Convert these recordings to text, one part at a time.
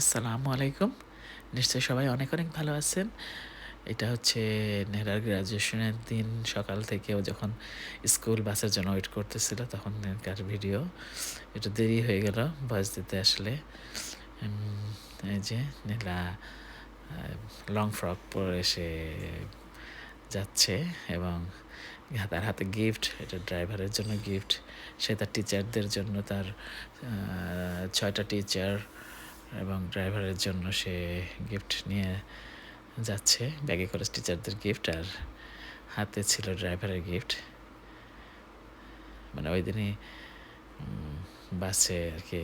আসসালামু আলাইকুম। নিশ্চয়ই সবাই অনেক অনেক ভালো আছেন। এটা হচ্ছে নেহরার গ্রাজুয়েশনের দিন সকাল থেকে ও যখন স্কুল বাসের জন্য ওয়েট করতেছিল তখন কার ভিডিও একটু দেরি হয়ে গেল বাস দিতে আসলে। এই যে নীলা লং ফ্রক পরে এসে যাচ্ছে এবং তার হাতে গিফট এটা ড্রাইভারের জন্য গিফট সে তার টিচারদের জন্য তার ছয়টা টিচার এবং ড্রাইভারের জন্য সে গিফট নিয়ে যাচ্ছে। ব্যাগে করে টিচারদের গিফট আর হাতে ছিল ড্রাইভারের গিফট মানে ওই দিনই বাসে আর কি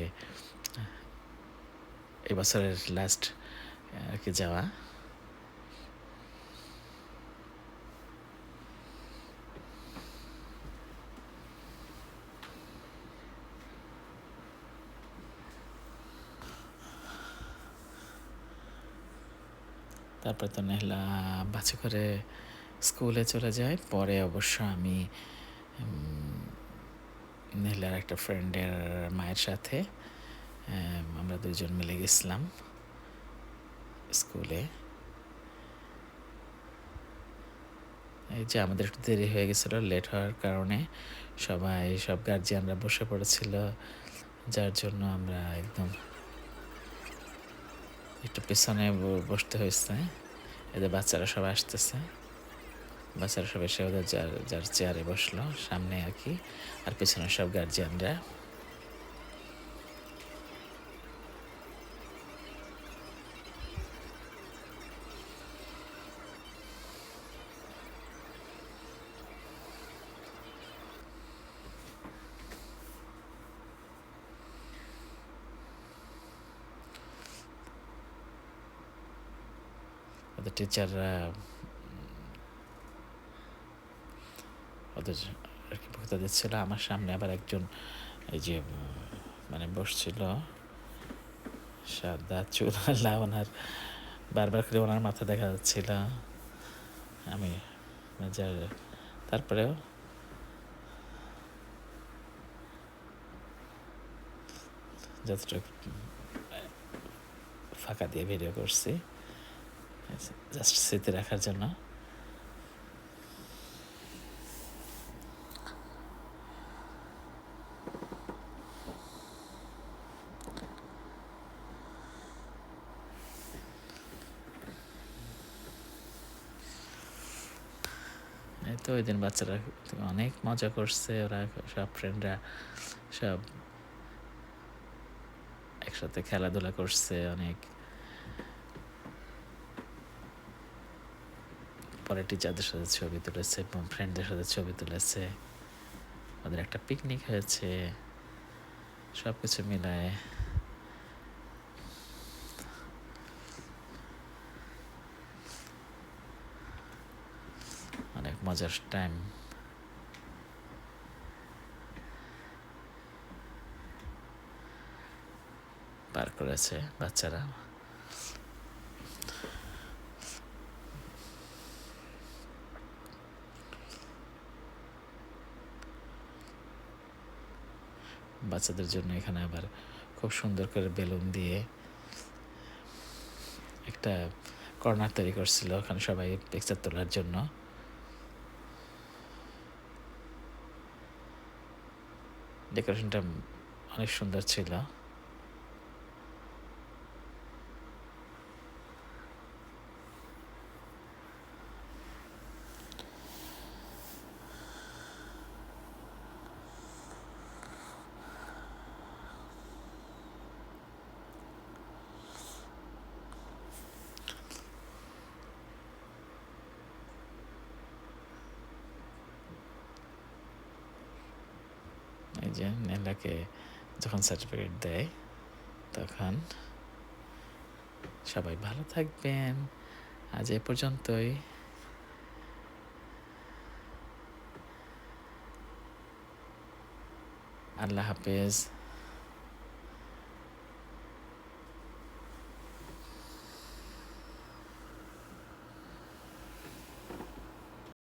এবছরের লাস্ট আর কি যাওয়া। তারপর তো নেহলা বাসে করে স্কুলে চলে যায়। পরে অবশ্য আমি নেহলার একটা ফ্রেন্ডের মায়ের সাথে আমরা দুজন মিলে গেছিলাম স্কুলে। এই যে আমাদের একটু দেরি হয়ে গেছিল, লেট হওয়ার কারণে সবাই, সব গার্জিয়ানরা বসে পড়েছিল, যার জন্য আমরা একদম একটু পেছনে বসতে হয়েছে। এদের বাচ্চারা সবাই আসতেছে। বাচ্চারা সব এসে ওদের যার যার চেয়ারে বসল, সামনে আর কি। আর পেছনে সব গার্জিয়ানরা ওদের টিচাররা ওদের আর কি বক্তৃতা দিচ্ছিল। আমার সামনে আবার একজন, এই যে মানে বসছিল। সাদা চুল আল্লাহ ওনার, বারবার করে ওনার মাথা দেখা যাচ্ছিল। আমি যার তারপরেও যতটুকু ফাঁকা দিয়ে ভিডিও করছি। জাস্ট স্মৃতি রাখার জন্য। তো ওই দিন বাচ্চারা অনেক মজা করছে, ওরা সব ফ্রেন্ডরা সব একসাথে খেলাধুলা করছে, অনেক পরে টিচারদের সাথে ছবি তুলেছে ফ্রেন্ডদের সাথে ছবি তুলেছে, ওদের একটা পিকনিক হয়েছে সব কিছু মিলায় অনেক মজার টাইম পার করেছে বাচ্চারা। বাচ্চাদের জন্য এখানে আবার খুব সুন্দর করে বেলুন দিয়ে একটা কর্নার তৈরি করছিল ওখানে সবাই পিকচার তোলার জন্য। ডেকোরেশনটা অনেক সুন্দর ছিল। এই যে নেলাকে যখন সার্টিফিকেট দেয়, তখন সবাই ভালো থাকবেন। আজ এ পর্যন্তই। আল্লাহ হাফেজ।